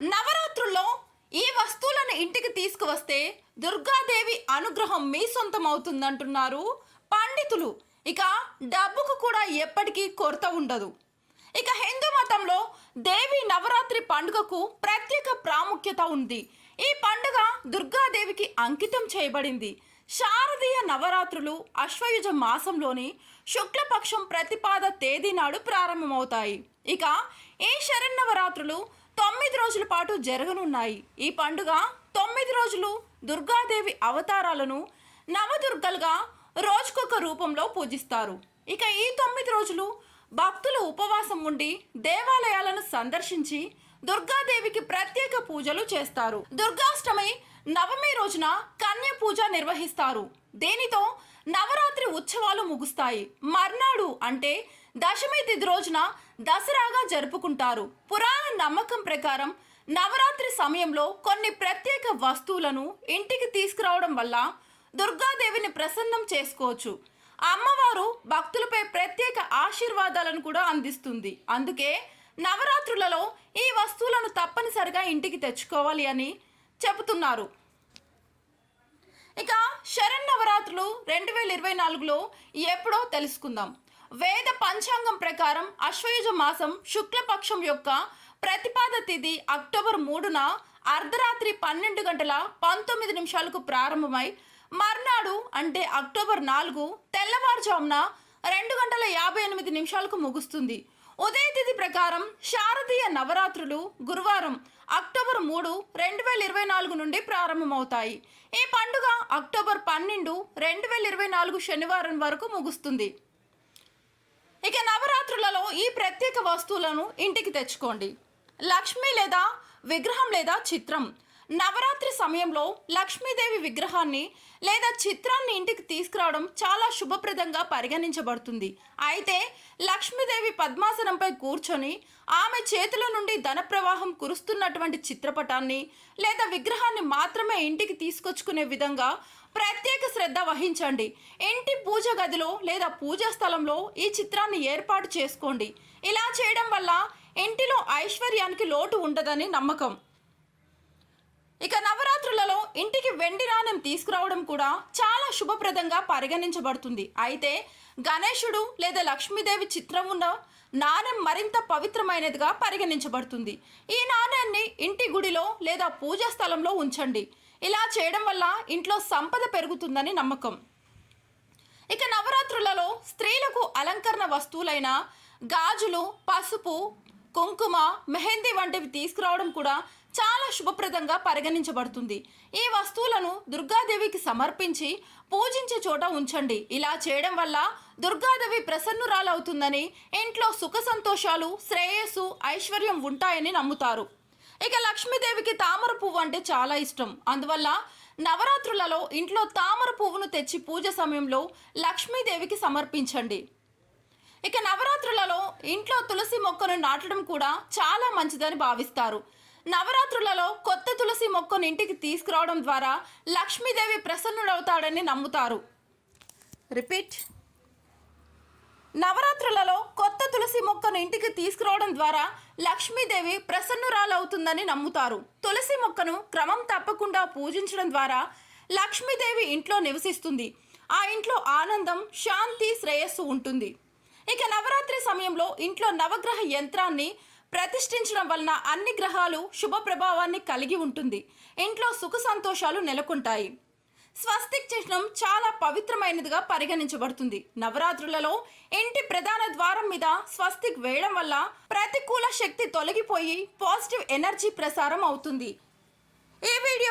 నవరాత్రుల్లో ఈ వస్తువులను ఇంటికి తీసుకువస్తే దుర్గాదేవి అనుగ్రహం మీ సొంతం అవుతుందంటున్నారు పండితులు. ఇక డబ్బుకు కూడా ఎప్పటికీ కొరత ఉండదు. ఇక హిందూ మతంలో దేవి నవరాత్రి పండుగకు ప్రత్యేక ప్రాముఖ్యత ఉంది. ఈ పండుగ దుర్గాదేవికి అంకితం చేయబడింది. శారదీయ నవరాత్రులు అశ్వయుజ మాసంలోని శుక్లపక్షం ప్రతిపాద తేదీ నాడు ప్రారంభమవుతాయి. ఇక ఈ శరన్నవరాత్రులు తొమ్మిది రోజుల పాటు జరగనున్నాయి. ఈ పండుగ తొమ్మిది రోజులు దుర్గాదేవి అవతారాలను నవదుర్గలుగా రోజుకొక రూపంలో పూజిస్తారు. ఇక ఈ తొమ్మిది రోజులు భక్తులు ఉపవాసం ఉండి దేవాలయాలను సందర్శించి దుర్గాదేవికి ప్రత్యేక పూజలు చేస్తారు. దుర్గాష్టమి నవమి రోజున కన్య పూజ నిర్వహిస్తారు. దీనితో నవరాత్రి ఉత్సవాలు ముగుస్తాయి. మర్నాడు అంటే దశమి తిథి రోజున దసరాగా జరుపుకుంటారు. పురాణ నమ్మకం ప్రకారం నవరాత్రి సమయంలో కొన్ని ప్రత్యేక వస్తువులను ఇంటికి తీసుకురావడం వల్ల దుర్గాదేవిని ప్రసన్నం చేసుకోవచ్చు. అమ్మవారు భక్తులపై ప్రత్యేక ఆశీర్వాదాలను కూడా అందిస్తుంది. అందుకే నవరాత్రులలో ఈ వస్తువులను తప్పనిసరిగా ఇంటికి తెచ్చుకోవాలి అని చెబుతున్నారు. ఇక శరన్నవరాత్రులు రెండు వేల ఇరవై నాలుగులో ఎప్పుడో తెలుసుకుందాం. వేద పంచాంగం ప్రకారం అశ్వయుజ మాసం శుక్లపక్షం యొక్క ప్రతిపాద తిథి అక్టోబర్ మూడున అర్ధరాత్రి పన్నెండు గంటల పంతొమ్మిది నిమిషాలకు ప్రారంభమై మర్నాడు అంటే అక్టోబర్ నాలుగు తెల్లవారుజామున రెండు గంటల యాభై ఎనిమిది నిమిషాలకు ముగుస్తుంది. ఉదయ తిథి ప్రకారం శారదీయ నవరాత్రులు గురువారం అక్టోబర్ మూడు రెండు వేల ఇరవై నాలుగు నుండి ప్రారంభమవుతాయి. ఈ పండుగ అక్టోబర్ పన్నెండు రెండు వేల ఇరవై నాలుగు శనివారం వరకు ముగుస్తుంది. ఇక నవరాత్రులలో ఈ ప్రత్యేక వస్తువులను ఇంటికి తెచ్చుకోండి. లక్ష్మి లేదా విగ్రహం లేదా చిత్రం? నవరాత్రి సమయంలో లక్ష్మీదేవి విగ్రహాన్ని లేదా చిత్రాన్ని ఇంటికి తీసుకురావడం చాలా శుభప్రదంగా పరిగణించబడుతుంది. అయితే లక్ష్మీదేవి పద్మాసనంపై కూర్చొని ఆమె చేతుల నుండి ధన ప్రవాహం కురుస్తున్నటువంటి చిత్రపటాన్ని లేదా విగ్రహాన్ని మాత్రమే ఇంటికి తీసుకొచ్చుకునే విధంగా ప్రత్యేక శ్రద్ధ వహించండి. ఇంటి పూజ గదిలో లేదా పూజా స్థలంలో ఈ చిత్రాన్ని ఏర్పాటు చేసుకోండి. ఇలా చేయడం వల్ల ఇంటిలో ఐశ్వర్యానికి లోటు ఉండదని నమ్మకం. ఇక నవరాత్రులలో ఇంటికి వెండి నాణెం తీసుకురావడం కూడా చాలా శుభప్రదంగా పరిగణించబడుతుంది. అయితే గణేశుడు లేదా లక్ష్మీదేవి చిత్రం ఉన్న నాణెం మరింత పవిత్రమైనదిగా పరిగణించబడుతుంది. ఈ నాణ్యాన్ని ఇంటి గుడిలో లేదా పూజా స్థలంలో ఉంచండి. ఇలా చేయడం వల్ల ఇంట్లో సంపద పెరుగుతుందని నమ్మకం. ఇక నవరాత్రులలో స్త్రీలకు అలంకరణ వస్తువులైన గాజులు పసుపు కుంకుమ మెహందీ వంటివి తీసుకురావడం కూడా చాలా శుభప్రదంగా పరిగణించబడుతుంది. ఈ వస్తువులను దుర్గాదేవికి సమర్పించి పూజించే చోట ఉంచండి. ఇలా చేయడం వల్ల దుర్గాదేవి ప్రసన్నురాలవుతుందని ఇంట్లో సుఖ సంతోషాలు శ్రేయస్సు ఐశ్వర్యం ఉంటాయని నమ్ముతారు. ఇక లక్ష్మీదేవికి తామర పువ్వు అంటే చాలా ఇష్టం. అందువల్ల నవరాత్రులలో ఇంట్లో తామర పువ్వును తెచ్చి పూజ సమయంలో లక్ష్మీదేవికి సమర్పించండి. ఇక నవరాత్రులలో ఇంట్లో తులసి మొక్కను నాటడం కూడా చాలా మంచిదని భావిస్తారు. నవరాత్రులలో కొత్త తులసి మొక్కను ఇంటికి తీసుకురావడం ద్వారా లక్ష్మీదేవి ప్రసన్నుడవుతాడని నమ్ముతారు. రిపీట్. నవరాత్రులలో కొత్త తులసి మొక్కను ఇంటికి తీసుకురావడం ద్వారా లక్ష్మీదేవి ప్రసన్నురాలవుతుందని నమ్ముతారు. తులసి మొక్కను క్రమం తప్పకుండా పూజించడం ద్వారా లక్ష్మీదేవి ఇంట్లో నివసిస్తుంది. ఆ ఇంట్లో ఆనందం శాంతి శ్రేయస్సు ఉంటుంది. ఇక నవరాత్రి సమయంలో ఇంట్లో నవగ్రహ యంత్రాన్ని ప్రతిష్ఠించడం వలన అన్ని గ్రహాలు శుభ ప్రభావాన్ని కలిగి ఉంటుంది. ఇంట్లో సుఖ సంతోషాలు నెలకొంటాయి. స్వస్తిక్ చిహ్నం చాలా పవిత్రమైనదిగా పరిగణించబడుతుంది. నవరాత్రులలో ఇంటి ప్రధాన ద్వారం మీద స్వస్తిక్ వేయడం వల్ల ప్రతికూల శక్తి తొలగిపోయి పాజిటివ్ ఎనర్జీ ప్రసారం అవుతుంది. ఈ వీడియో